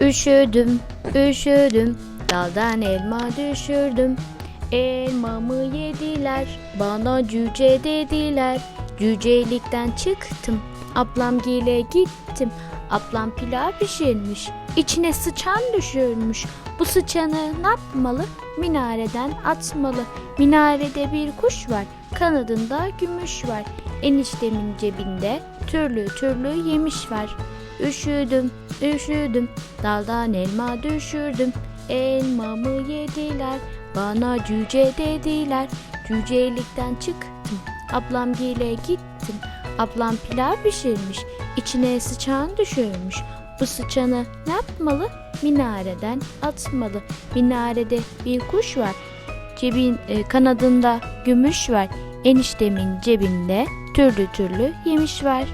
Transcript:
Üşüdüm, üşüdüm, daldan elma düşürdüm. Elmamı yediler, bana cüce dediler. Cücelikten çıktım, ablam gile gittim. Ablam pilav pişirmiş, içine sıçan düşürmüş. Bu sıçanı ne yapmalı? Minareden atmalı. Minarede bir kuş var, kanadında gümüş var. Eniştemin cebinde türlü türlü yemiş var. Üşüdüm, üşüdüm, daldan elma düşürdüm. Elmamı yediler, bana cüce dediler. Cücelikten çıktım, ablam gile gittim. Ablam pilav pişirmiş, içine sıçan düşürmüş. Bu sıçanı ne yapmalı? Minareden atmalı. Minarede bir kuş var. Cebin e, kanadında gümüş var. Eniştemin cebinde türlü türlü yemiş var.